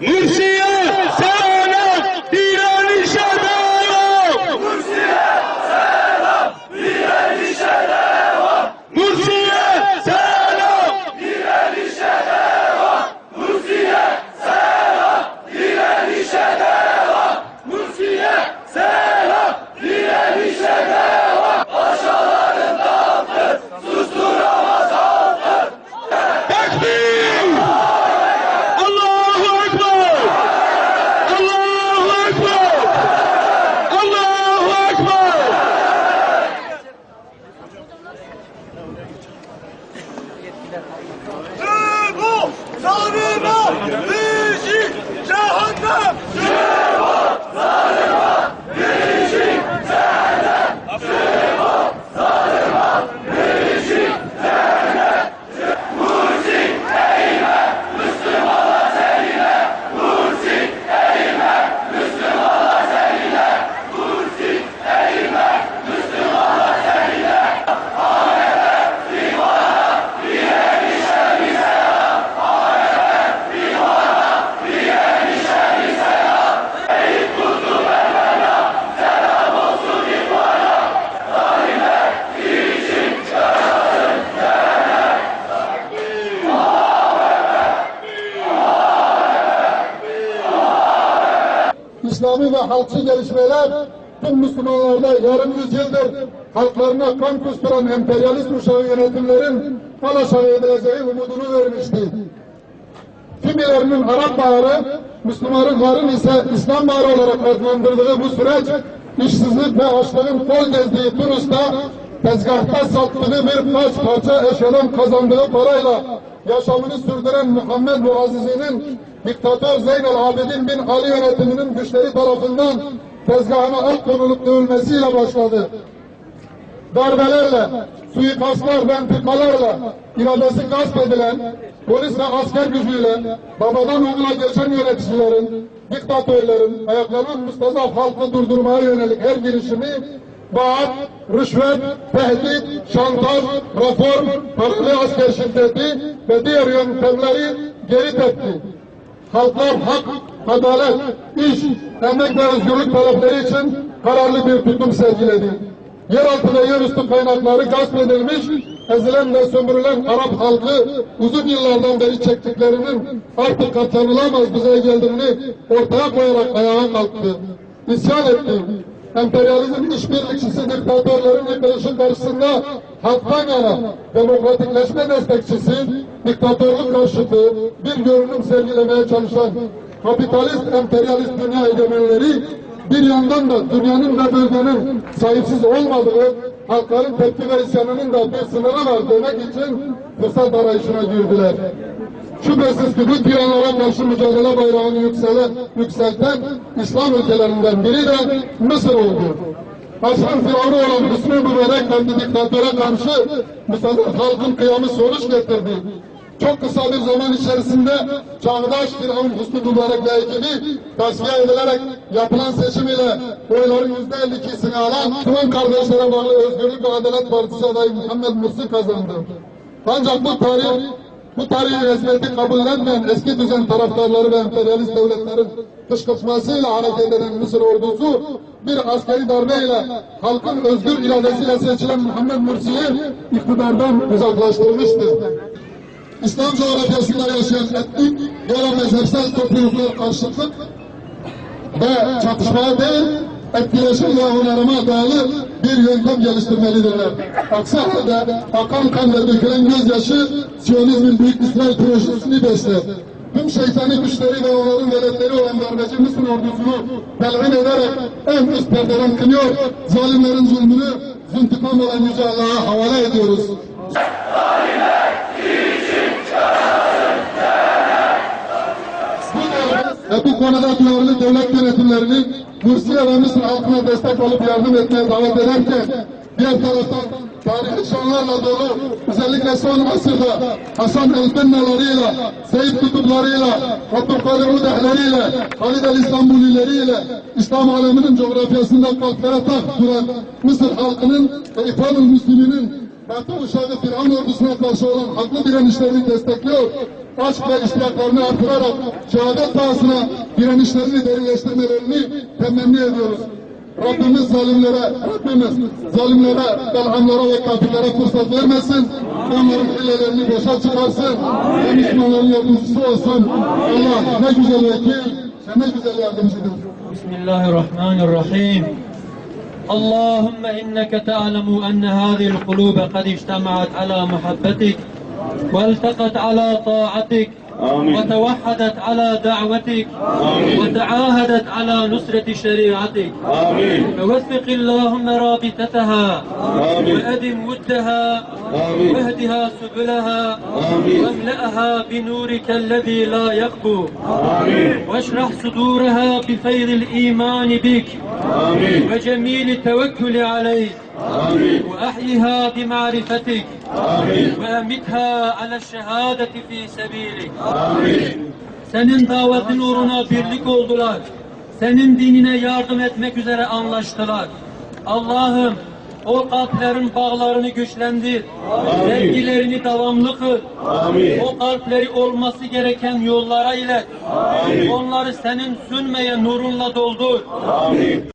Mursiye İslami ve halkçı gelişmeler tüm Müslümanlarda yarım yüzyıldır halklarına kan kusturan emperyalist uşağı yönetimlerin alaşağı edileceği umudunu vermişti. Kimilerinin Arap Baharı, Müslümanların ise İslam Baharı olarak adlandırdığı bu süreç, işsizlik ve açlığın kol gezdiği Tunus'ta tezgahta sattığı birkaç parça eşelon kazandığı parayla yaşamını sürdüren Muhammed Muazzizi'nin diktatör Zeynel Abidin bin Ali yönetiminin güçleri tarafından tezgahına el konulup dövülmesiyle başladı. Darbelerle, suikastlar ve intikalarla iradesi gasp edilen, polis ve asker gücüyle babadan oğula geçen yöneticilerin, diktatörlerin ayaklarının mustazaf halkı durdurmaya yönelik her girişimi vaat, rüşvet, tehdit, şantaj, reform, paralı asker şiddeti ve diğer yöntemleri geri tepti. Halklar hak, adalet, iş, emek ve özgürlük talepleri için kararlı bir tutum sergiledi. Yeraltı ve yerüstü kaynakları gasp edilmiş, ezilen ve sömürülen Arap halkı uzun yıllardan beri çektiklerinin artık katlanılamaz düzeye geldiğini ortaya koyarak ayağa kalktı. İsyan etti. Emperyalizm işbirlikçisi diktatörlerin yıkılışı karşısında halktan yana demokratikleşme destekçisi, diktatörlük karşıtı bir görünüm sergilemeye çalışan kapitalist emperyalist dünya egemenleri bir yandan da dünyanın ve bölgenin sahipsiz olmadığı, halkların tepki ve isyanının da bir sınırı var demek için fırsat arayışına girdiler. Şüphesiz ki bu tiranlara karşı mücadele bayrağını yüksele, yükselten İslam ülkelerinden biri de Mısır oldu. Başkan olan Hüsnü Mübarek kendi diktatöre karşı Mısır halkın kıyamı sonuç getirdi. Çok kısa bir zaman içerisinde çağdaş Firavun Hüsnü Mübarek'le ekibi tasfiye edilerek yapılan seçim ile oyların yüzde 52'sini alan Tüm kardeşlere bağlı Özgürlük ve Adalet Partisi adayı Muhammed Mursi kazandı. Ancak bu tarih bu tarihi resmiyeti kabullenmeyen eski düzen taraftarları ve emperyalist devletlerin kışkırtmasıyla hareket eden Mısır ordusu bir askeri darbeyle halkın özgür iradesiyle seçilen Muhammed Mursi'yi iktidardan uzaklaştırmıştır. İslam coğrafyasında yaşayan etnik ya mezhepsel topluluklar karşıtlık ve çatışmaya değil, etkileşim ve onarıma dayalı bir yöntem geliştirmelidirler. Aksi halde akan kan ve dökülen gözyaşı Siyonizmin Büyük İsrail projesini besler. Tüm şeytani güçleri ve onların veletleri olan darbeci Mısır ordusunu telvin ederek en üst perdeden kınıyor, zalimlerin zulmünü zıntıkam olan Yüce Allah'a havale ediyoruz. bu konuda duyarlı devlet yönetimlerini Mursiye ve halkına destek olup yardım etmeye davet ederken diğer taraftan tarihi şanlarla dolu özellikle son asırda Hasan el-Benna'larıyla, Seyit kutuplarıyla, Abdülkadir Udehleriyle, Halid el-İstanbulileriyle İslam aleminin coğrafyasında kalplere taht duran Mısır halkının ve İkhvan-ı Müslümin'in Batı uşağı Firavun ordusuna karşı olan haklı direnişlerini destekliyor aşk ve iştiyaklarını artırarak şehadet pahasına direnişlerini derinleştirmelerini temenni ediyoruz. Rabbimiz zalimlere, Rabbimiz zalimlere, belhamlara ve kafirlere fırsat vermesin. Onların hilelerini boşa çıkarsın. Ve Müslümanların yardımcısı olsun. Allah ne güzel vekil, ne güzel yardımcıdır. بسم الله الرحمن الرحيم اللهم إنك تعلم أن هذه القلوب قد اجتمعت على محبتك والتقت على طاعتك آمين. وتوحدت على دعوتك وتعاهدت على نصرة شريعتك آمين فوثق اللهم رابطتها آمين. وأدم ودها آمين. واهدها سبلها آمين. واملأها بنورك الذي لا يخبو آمين واشرح صدورها بفيض الإيمان بك آمين وجميل التوكل عليك آمين وأحيها بمعرفتك آمين وأمتها على الشهادة في سبيلك آمين Senin davetin uğruna birlik oldular. Senin dinine yardım etmek üzere anlaştılar. Allah'ım o kalplerin bağlarını güçlendir. Sevgilerini devamlı kıl. Amin. O kalpleri olması gereken yollara ilet. Amin. Onları senin sünmeyen nurunla doldur. آمين